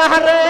বাহারে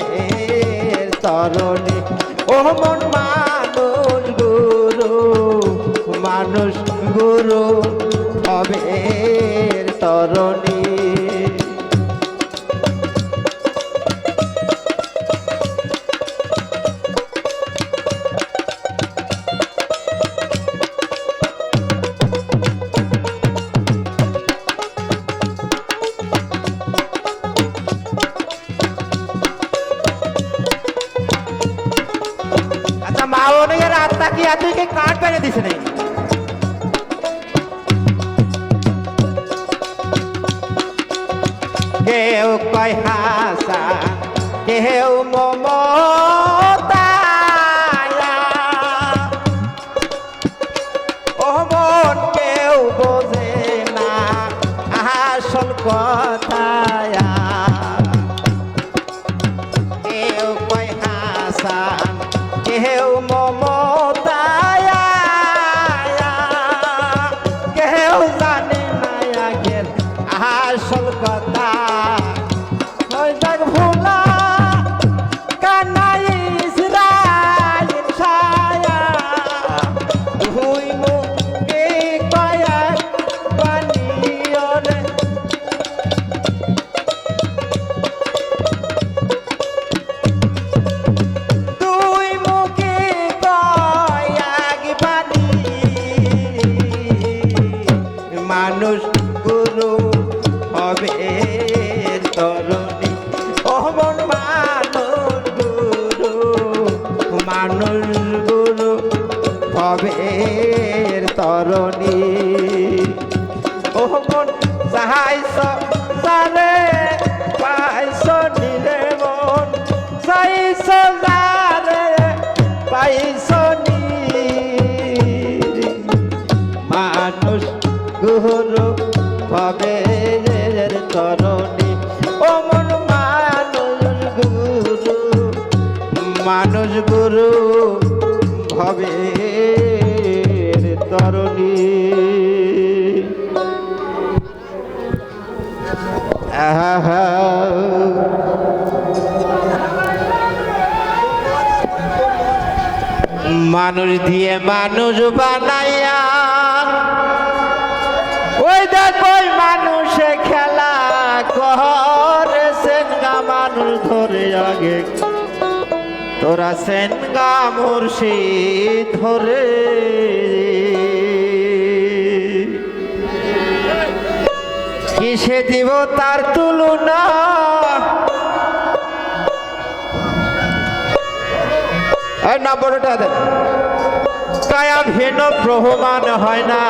রামের তরণে। ও মন মানুষ গুরু মানুষ গুরু হবে তরণী। শ্রাবণের আত্মা কি আর তুই কি পেরে দিস রে? কেউ কয় হাসা কেউ মমতা সাহাইস জানে পাইস নিলে মন। সাইস জানে পাইস নি মানুষ গুরু ভবের তরণী ও মন মানুষ গুরু মানুষ গুরু ভবের তরণী মানুষ দিয়ে মানুষ বানাইয়া। ওই দেখ মানুষে খেলা করেছেন গা মানুষ ধরে আগে। তোরা সেন গা মুর্শিদ ধরে। কিসে দিব তার তুলনা? এই নম্বরটা দেন। কায়া ভিন্ন প্রহমান হয় না।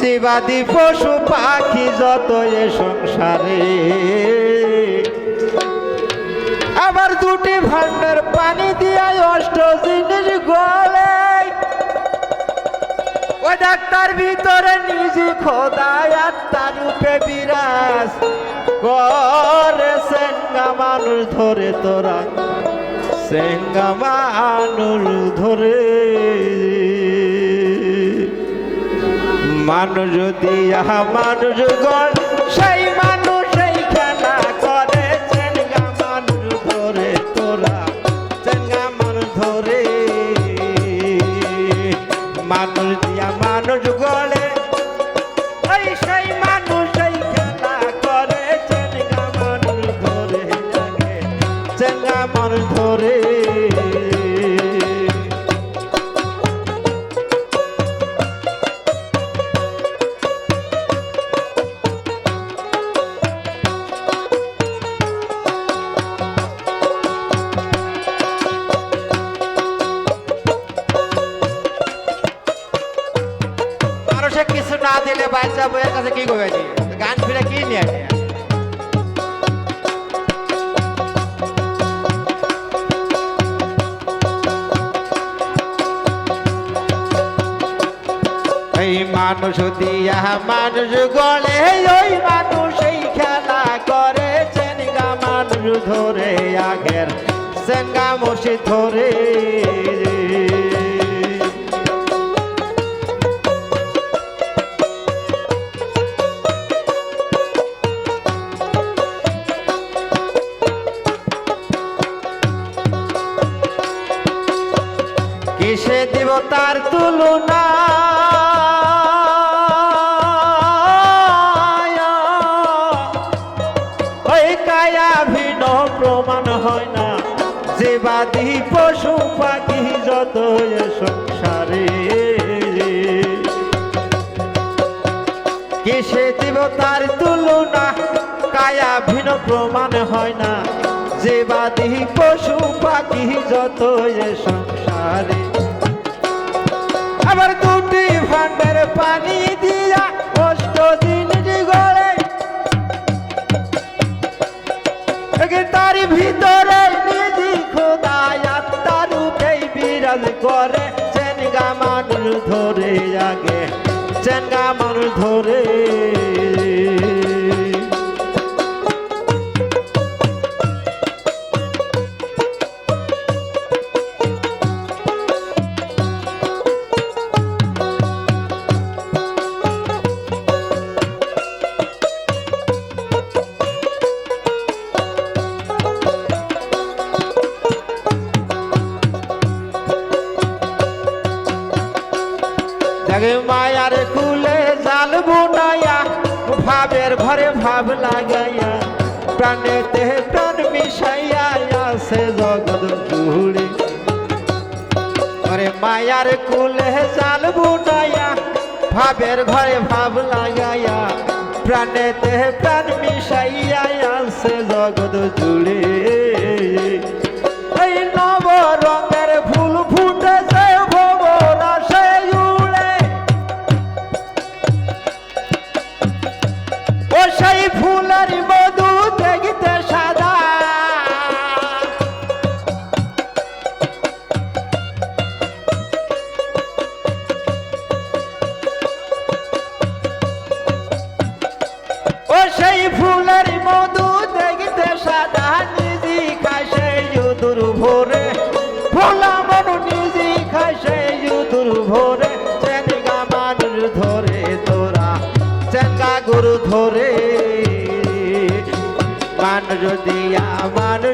জীবাদি পশু পাখি যত এ সংসারে। আবার দুটি ভান্ডার পানি দিয়ে অষ্ট জিনিস গলে। ওই ডাক্তার ভিতরে নিজে খোদায় আত্মার রূপে বিরাজ। করে সেঙ্গা মানুষ ধরে তোরা। সেঙ্গা মানুষ ধরে। মানুষ দিয়া মানুষ গণ সেই মানুষ সেই খেলা করে। সেঙ্গা মানুষ ধরে তোরা চেঙ্গা মানুষ ধরে। মানুষ বাচ্চা বইয়ের কাছে কি করবে জি? গান ফিরে কি নিয়ে? এই মানুষ দিয়া মানুষ গলে ওই মানুষ এই খেলা করে চেনগা মানুষ ধরে আগের সেঙ্গা মসি ধরে তার তুলনা। ওই কায়া ভিন্ন প্রমাণ হয় না। যে বাদী পশু পাখি যত সংসারে। কিসে দিব তার তুলনা? কায়া ভিন্ন প্রমাণ হয় না। যে বাদী পশু পাখি যত সংসারে। আবার দুটি ফান্ডের পানি দিয়া কষ্ট দিন গড়ে। তার ভিতরে নিজি খোদায় আত্মার রূপেই বিরাজ করে। চেনগা মানুষ ধরে আগে চেনগা মানুষ ধরে ভাবের ঘরে ভাব লাগাইয়া, প্রাণেতে প্রাণ মিশাইয়া আছে জগৎ জুড়ে। ঘরে মায়ার কুলে জাল বুনাইয়া ভাবের ঘরে ভাব লাগাইয়া, প্রাণেতে প্রাণ মিশাইয়া আছে জগৎ জুড়ে। এই নব রঙের সেই ফুলের মধু দেখতে সাদা নিজি খায় সেই যদুর ভোরে। ভোলা মনু নিজি খায় সেই যদুর ভোরে। চেনগা মানুষ ধরে তোরা, চেনগা গুরু ধরে। মানুষ দিয়া মানুষ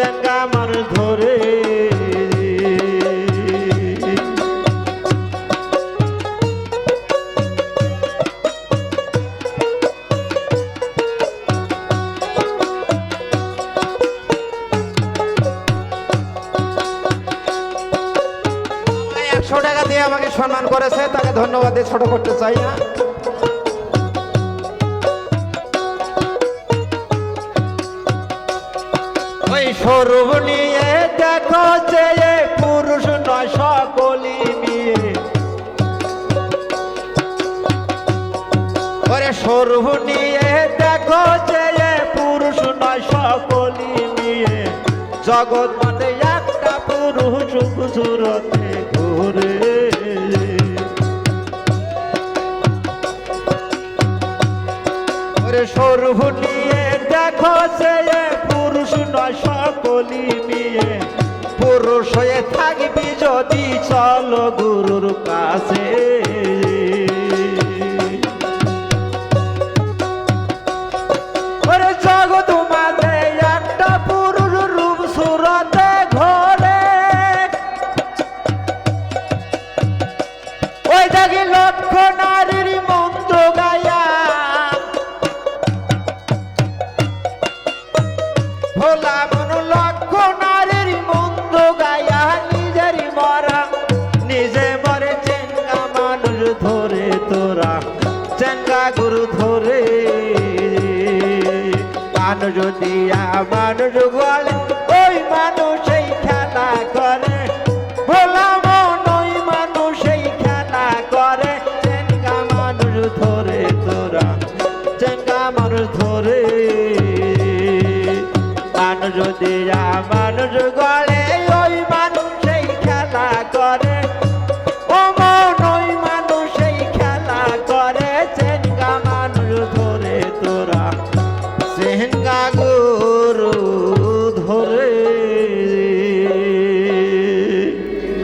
চেনগা মর ধরে স্বরূপ নিয়ে দেখো যে পুরুষ নয় সকলি নিয়ে ওরে স্বরূপ নিয়ে দেখো যে পুরুষ নয় সকলি নিয়ে জগৎ মানে একটা পুরুষ সুরতে ঘুরে। স্বরূপ নিয়ে দেখো এ পুরুষ নয় সকলি মিয়ে পুরুষ হয়ে থাকবি যদি চলো গুরুর কাছে। দিয়া মানুষ বলে